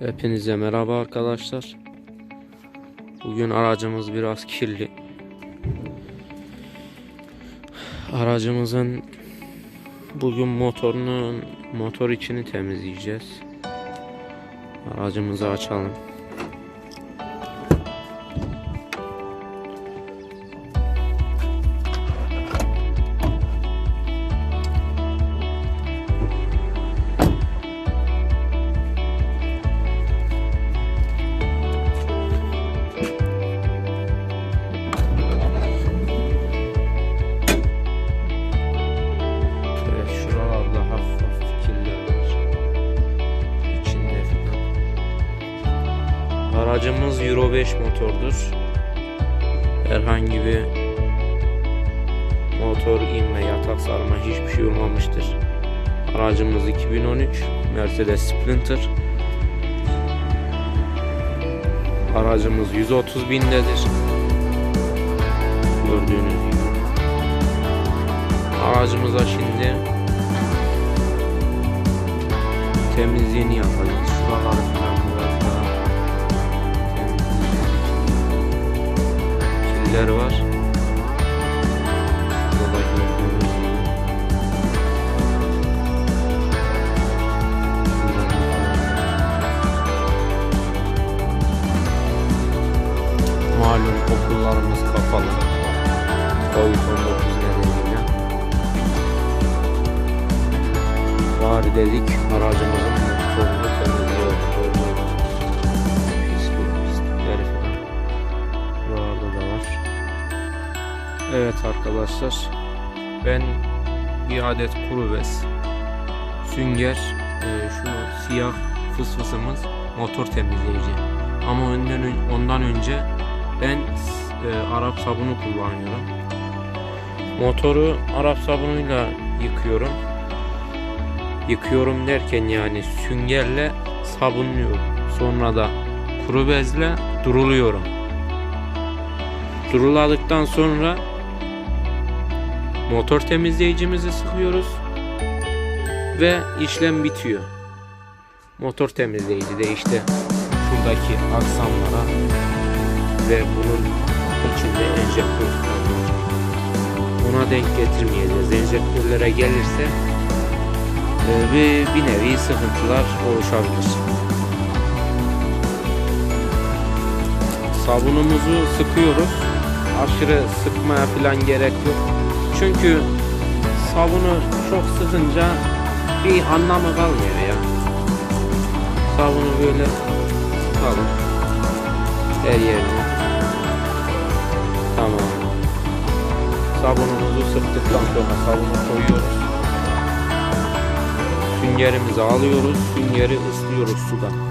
Hepinize merhaba arkadaşlar. Bugün aracımız biraz kirli. Aracımızın bugün motorunun motor içini temizleyeceğiz. Aracımızı açalım. 1.5 motordur. Herhangi bir motor inme, yatak sarma hiçbir şey olmamıştır. Aracımız 2013 Mercedes Sprinter. Aracımız 130 bindedir. Gördüğünüz gibi. Aracımıza şimdi temizliğini yapacağız. Şuraları falan Killer var. Malum okullarımız kapalı. Covid-19 nedeniyle. Bari dedik aracımızın Evet arkadaşlar. Ben bir adet kuru bez, sünger, e, şu siyah fısfısımız motor temizleyici. Ama ondan, ondan önce ben e, Arap sabunu kullanıyorum. Motoru Arap sabunuyla yıkıyorum. Yıkıyorum derken yani süngerle sabunluyorum. Sonra da kuru bezle duruluyorum. Duruladıktan sonra motor temizleyicimizi sıkıyoruz ve işlem bitiyor. Motor temizleyici de işte şuradaki aksamlara ve bunun içinde enjektör. Buna denk getirmeyeceğiz. Enjektörlere gelirse e, bir, bir nevi sıkıntılar oluşabilir. Sabunumuzu sıkıyoruz. Aşırı sıkmaya falan gerek yok. Çünkü sabunu çok sıkınca bir anlamı kalmıyor ya. Sabunu böyle sıkalım. Her yerine. Tamam. Sabunumuzu sıktıktan sonra sabunu koyuyoruz. Süngerimizi alıyoruz. Süngeri ıslıyoruz suda.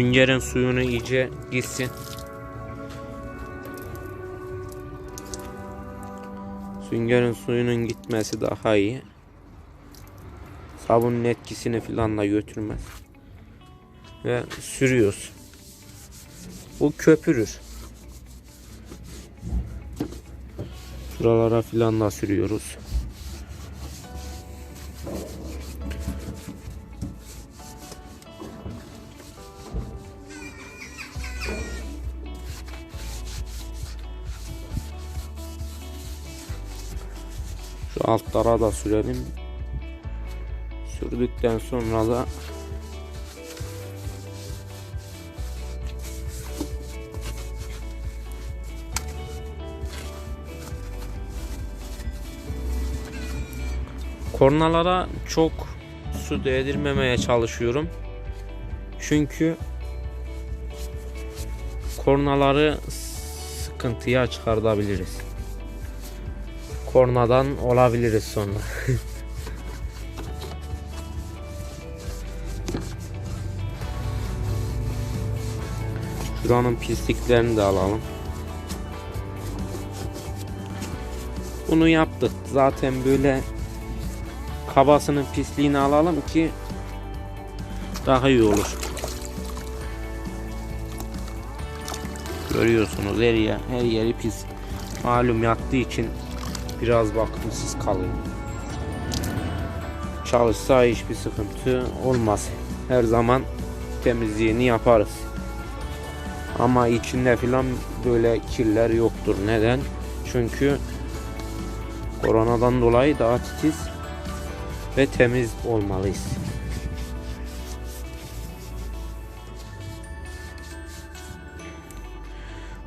Süngerin suyunu iyice gitsin. Süngerin suyunun gitmesi daha iyi. Sabunun etkisini filan da götürmez. Ve sürüyoruz. Bu köpürür. Şuralara filan da sürüyoruz. Altlara da sürelim. Sürdükten sonra da Kornalara çok su değdirmemeye çalışıyorum. Çünkü kornaları sıkıntıya çıkartabiliriz. Kornadan olabiliriz sonra. Şuranın pisliklerini de alalım. Bunu yaptık. Zaten böyle kabasının pisliğini alalım ki daha iyi olur. Görüyorsunuz her yer, her yeri pis. Malum yattığı için biraz bakımsız kalıyor. çalışsa hiçbir sıkıntı olmaz. Her zaman temizliğini yaparız. Ama içinde filan böyle kirler yoktur. Neden? Çünkü koronadan dolayı daha titiz ve temiz olmalıyız.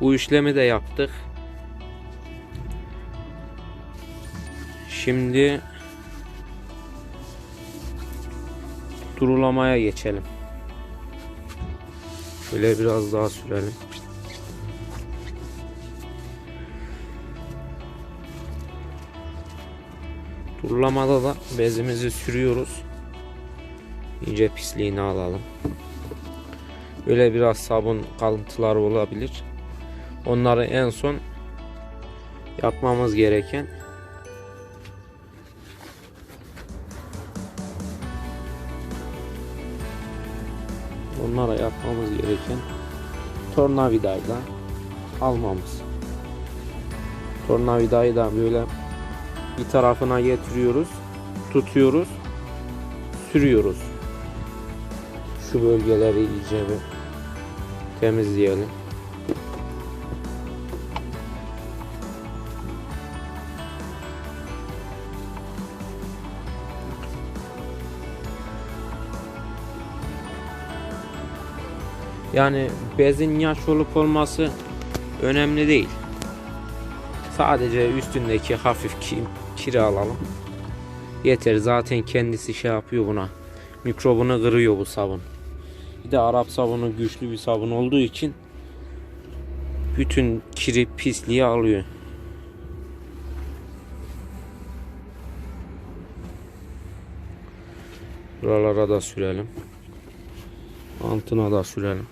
Bu işlemi de yaptık. Şimdi durulamaya geçelim. Şöyle biraz daha sürelim. Durulamada da bezimizi sürüyoruz. İyice pisliğini alalım. Böyle biraz sabun kalıntıları olabilir. Onları en son yapmamız gereken onlara yapmamız gereken tornavidayla almamız. Tornavidayı da böyle bir tarafına getiriyoruz, tutuyoruz, sürüyoruz. Şu bölgeleri iyice bir temizleyelim. Yani bezin yaş olup olması önemli değil. Sadece üstündeki hafif ki, kiri alalım. Yeter zaten kendisi şey yapıyor buna. Mikrobunu kırıyor bu sabun. Bir de Arap sabunu güçlü bir sabun olduğu için bütün kiri pisliği alıyor. Buralara da sürelim. Altına da sürelim.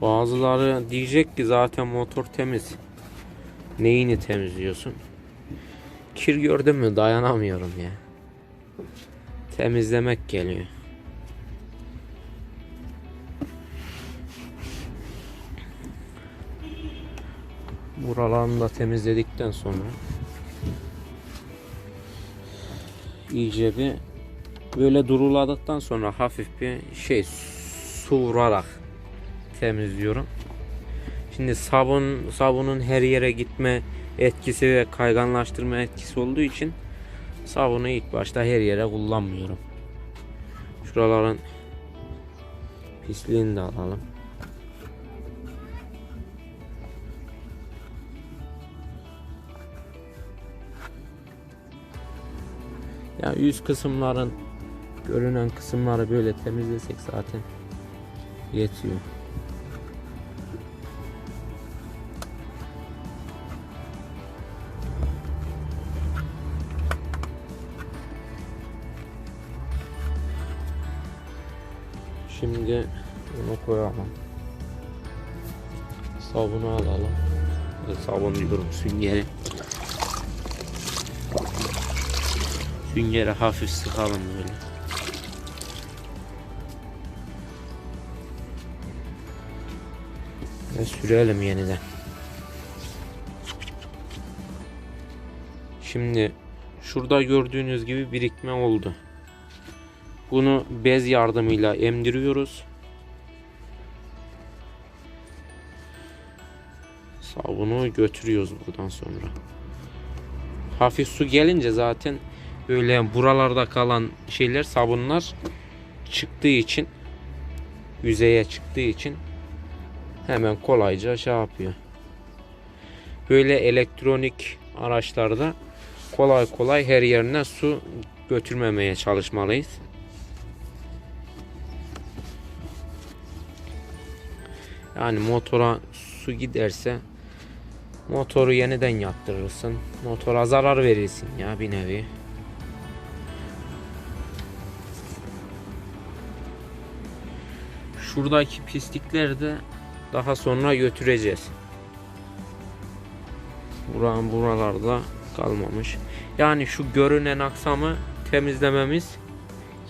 Bazıları diyecek ki zaten motor temiz. Neyini temizliyorsun? Kir gördüm mü dayanamıyorum ya. Temizlemek geliyor. Buralarını da temizledikten sonra iyice bir böyle duruladıktan sonra hafif bir şey su vurarak temizliyorum. Şimdi sabun sabunun her yere gitme etkisi ve kayganlaştırma etkisi olduğu için sabunu ilk başta her yere kullanmıyorum. Şuraların pisliğini de alalım. Ya yüz kısımların görünen kısımları böyle temizlesek zaten yetiyor. Şimdi bunu koyalım. Sabunu alalım. Sabun diyorum süngeri. Süngeri hafif sıkalım böyle. Ve sürelim yeniden. Şimdi şurada gördüğünüz gibi birikme oldu. Bunu bez yardımıyla emdiriyoruz. Sabunu götürüyoruz buradan sonra. Hafif su gelince zaten böyle buralarda kalan şeyler sabunlar çıktığı için yüzeye çıktığı için hemen kolayca şey yapıyor. Böyle elektronik araçlarda kolay kolay her yerine su götürmemeye çalışmalıyız. Yani motora su giderse motoru yeniden yaptırırsın. Motora zarar verirsin ya bir nevi. Şuradaki pislikleri de daha sonra götüreceğiz. Buranın buralarda kalmamış. Yani şu görünen aksamı temizlememiz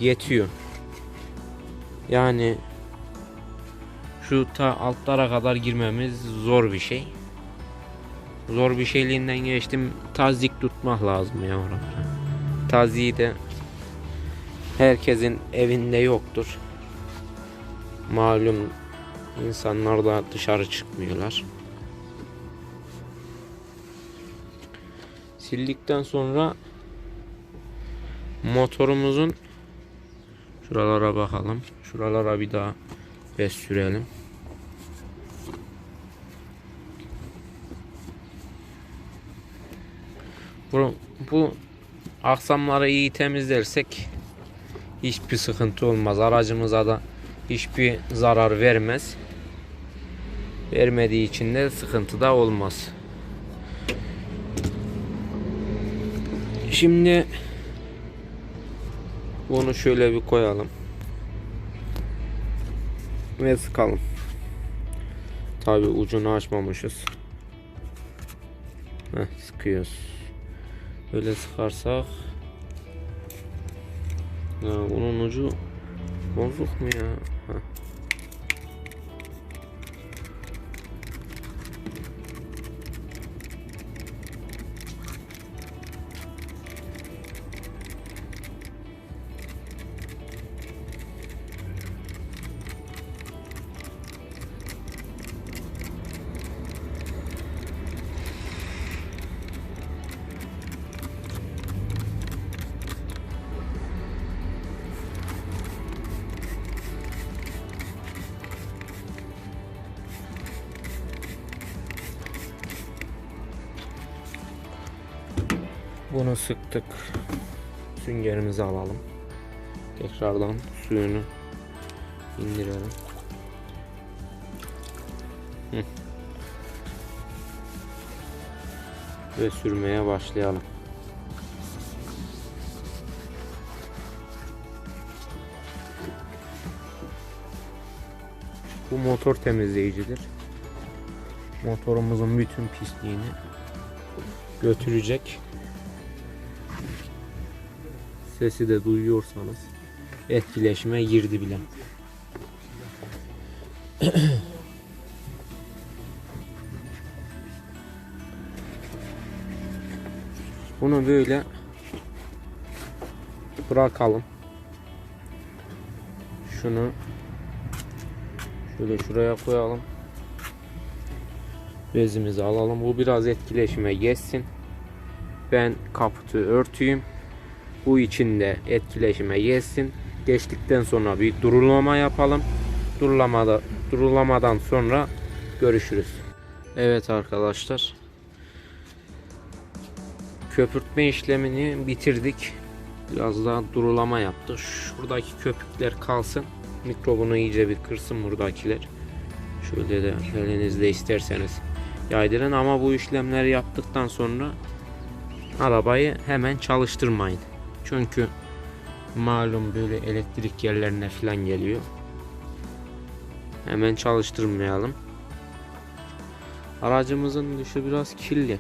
yetiyor. Yani şu ta altlara kadar girmemiz zor bir şey. Zor bir şeyliğinden geçtim. Tazik tutmak lazım ya oralara. Taziği de herkesin evinde yoktur. Malum insanlar da dışarı çıkmıyorlar. Sildikten sonra motorumuzun şuralara bakalım. Şuralara bir daha bez sürelim. Bu, bu aksamları iyi temizlersek hiçbir sıkıntı olmaz. Aracımıza da hiçbir zarar vermez. Vermediği için de sıkıntı da olmaz. Şimdi bunu şöyle bir koyalım. Ve sıkalım. Tabi ucunu açmamışız. Heh, sıkıyoruz. Böyle sıkarsak ya bunun ucu bozuk mu ya? Sıktık. Süngerimizi alalım. Tekrardan suyunu indirelim. Ve sürmeye başlayalım. Bu motor temizleyicidir. Motorumuzun bütün pisliğini götürecek. Sesi de duyuyorsanız etkileşime girdi bile. Bunu böyle bırakalım. Şunu şöyle şuraya koyalım. Bezimizi alalım. Bu biraz etkileşime geçsin. Ben kaputu örtüyüm. Bu içinde etkileşime geçsin. Geçtikten sonra bir durulama yapalım. Durulamada durulamadan sonra görüşürüz. Evet arkadaşlar. Köpürtme işlemini bitirdik. Biraz daha durulama yaptık. Şuradaki köpükler kalsın. Mikrobunu iyice bir kırsın buradakiler. Şöyle de elinizle isterseniz yaydırın ama bu işlemleri yaptıktan sonra arabayı hemen çalıştırmayın. Çünkü malum böyle elektrik yerlerine falan geliyor. Hemen çalıştırmayalım. Aracımızın dışı biraz kirli.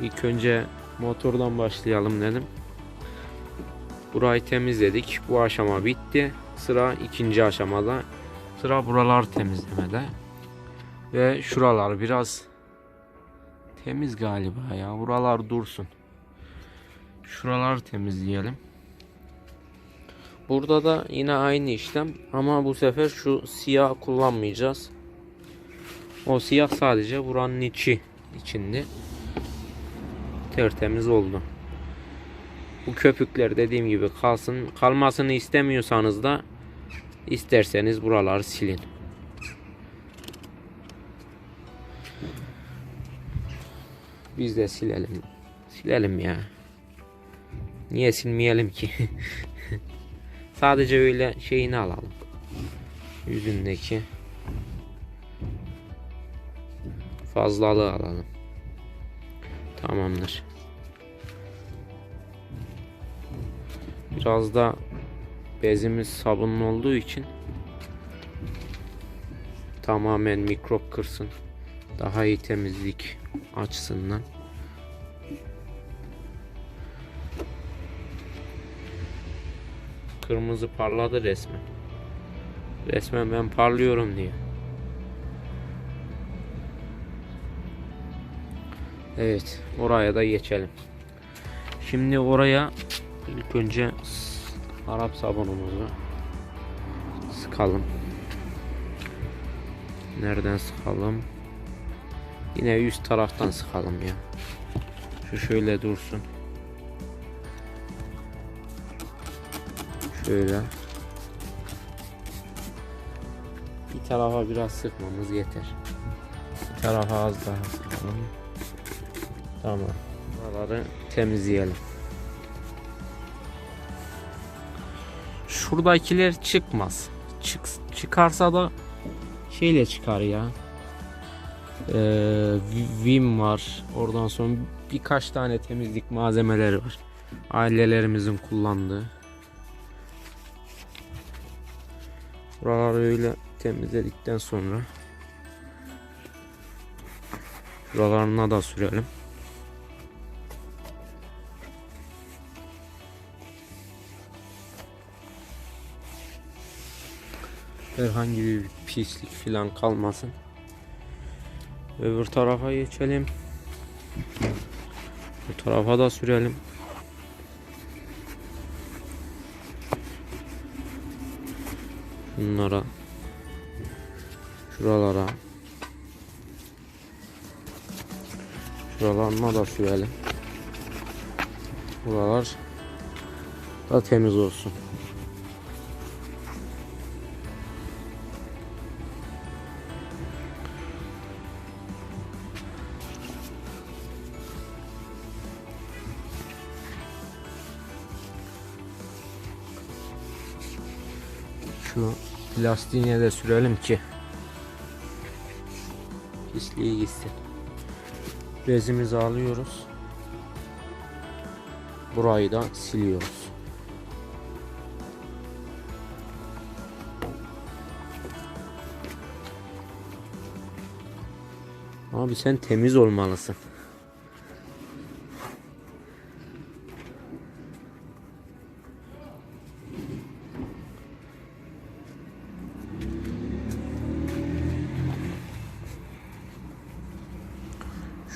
İlk önce motordan başlayalım dedim. Burayı temizledik. Bu aşama bitti. Sıra ikinci aşamada. Sıra buralar temizlemede. Ve şuralar biraz temiz galiba ya. Buralar dursun. Şuraları temizleyelim. Burada da yine aynı işlem ama bu sefer şu siyah kullanmayacağız. O siyah sadece buranın içi içinde. Tertemiz oldu. Bu köpükler dediğim gibi kalsın. Kalmasını istemiyorsanız da isterseniz buraları silin. Biz de silelim. Silelim ya. Niye silmeyelim ki? Sadece öyle şeyini alalım. Yüzündeki fazlalığı alalım. Tamamdır. Biraz da bezimiz sabunlu olduğu için tamamen mikrop kırsın. Daha iyi temizlik açısından. Kırmızı parladı resmen. Resmen ben parlıyorum diye. Evet, oraya da geçelim. Şimdi oraya ilk önce Arap sabunumuzu sıkalım. Nereden sıkalım? Yine üst taraftan sıkalım ya. Şu şöyle dursun. Şöyle. Bir tarafa biraz sıkmamız yeter. Bir tarafa az daha sıkalım. Tamam. Buraları temizleyelim. Şuradakiler çıkmaz. Çık, çıkarsa da şeyle çıkar ya. Ee, Vim var. Oradan sonra birkaç tane temizlik malzemeleri var. Ailelerimizin kullandığı. Buraları öyle temizledikten sonra Şuralarına da sürelim. Herhangi bir pislik filan kalmasın. Öbür tarafa geçelim. Bu tarafa da sürelim. Şunlara şuralara şuralarına da sürelim. Buralar da temiz olsun. Şu plastiğine de sürelim ki pisliği gitsin. Bezimizi alıyoruz. Burayı da siliyoruz. Abi sen temiz olmalısın.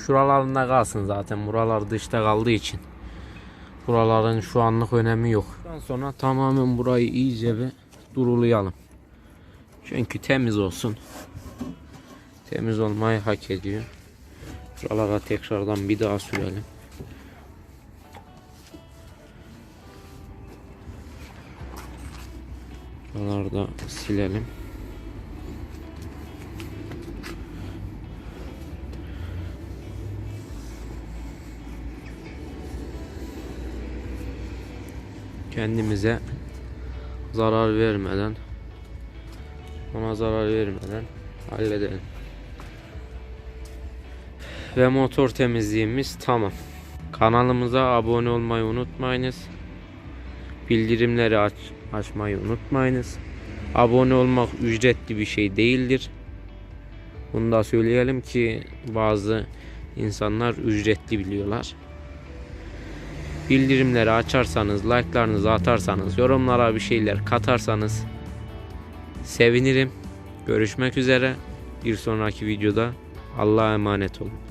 Şuralarında kalsın zaten. Buralar dışta kaldığı için. Buraların şu anlık önemi yok. Ondan sonra tamamen burayı iyice bir durulayalım. Çünkü temiz olsun. Temiz olmayı hak ediyor. Şuralara tekrardan bir daha sürelim. Buraları da silelim. Kendimize zarar vermeden ona zarar vermeden halledelim. Ve motor temizliğimiz tamam. Kanalımıza abone olmayı unutmayınız. Bildirimleri aç, açmayı unutmayınız. Abone olmak ücretli bir şey değildir. Bunu da söyleyelim ki bazı insanlar ücretli biliyorlar. Bildirimleri açarsanız, like'larınızı atarsanız, yorumlara bir şeyler katarsanız sevinirim. Görüşmek üzere. Bir sonraki videoda Allah'a emanet olun.